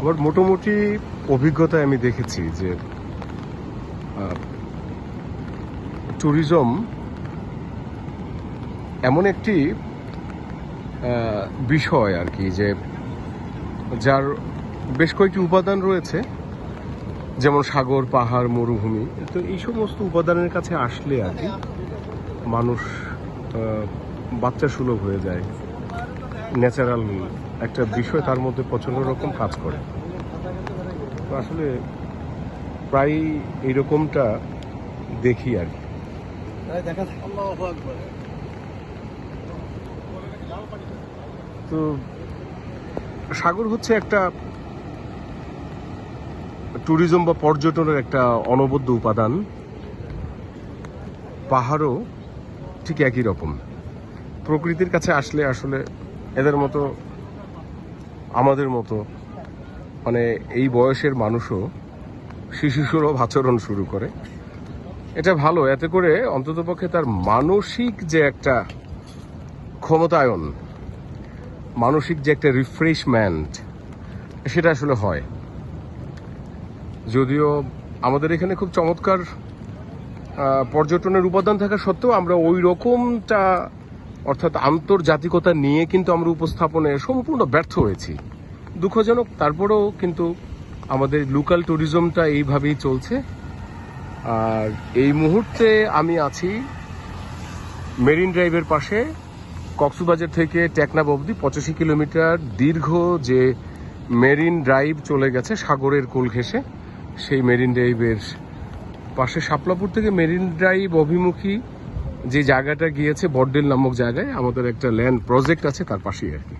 আমার মোটামুটি অভিজ্ঞতায় আমি দেখেছি যে ট্যুরিজম এমন একটি বিষয় আর কি যে, যার বেশ কয়েকটি উপাদান রয়েছে, যেমন সাগর, পাহাড়, মরুভূমি, তো এই সমস্ত উপাদানের কাছে আসলে আর কি মানুষ বাচ্চা সুলভ হয়ে যায়। ন্যাচারাল একটা বিষয় তার মধ্যে প্রচণ্ড রকম কাজ করে। তো আসলে প্রায় এইরকমটা দেখি আর কি। তো সাগর হচ্ছে একটা ট্যুরিজম বা পর্যটনের একটা অনবদ্য উপাদান। পাহাড়ও ঠিক একই রকম। প্রকৃতির কাছে আসলে আসলে এদের মতো, আমাদের মতো মানে এই বয়সের মানুষও শিশু আচরণ শুরু করে। এটা ভালো, এতে করে অন্ততপক্ষে তার মানসিক যে একটা ক্ষমতায়ন, মানসিক যে একটা রিফ্রেশমেন্ট সেটা আসলে হয়। যদিও আমাদের এখানে খুব চমৎকার পর্যটনের উপাদান থাকা সত্ত্বেও আমরা ওই রকমটা অর্থাৎ আন্তর্জাতিকতা নিয়ে কিন্তু আমরা উপস্থাপনে সম্পূর্ণ ব্যর্থ হয়েছি। দুঃখজনক, তারপরেও কিন্তু আমাদের লোকাল ট্যুরিজমটা এইভাবেই চলছে। আর এই মুহূর্তে আমি আছি মেরিন ড্রাইভের পাশে, কক্সবাজার থেকে টেকনাব অবধি পঁচাশি কিলোমিটার দীর্ঘ যে মেরিন ড্রাইভ চলে গেছে সাগরের কোল ঘেঁষে, সেই মেরিন ড্রাইভের পাশে শাপলাপুর থেকে মেরিন ড্রাইভ অভিমুখী যে জায়গাটা গিয়েছে বড্ডেল নামক জায়গায়, আমাদের একটা ল্যান্ড প্রজেক্ট আছে তার পাশেই আর কি।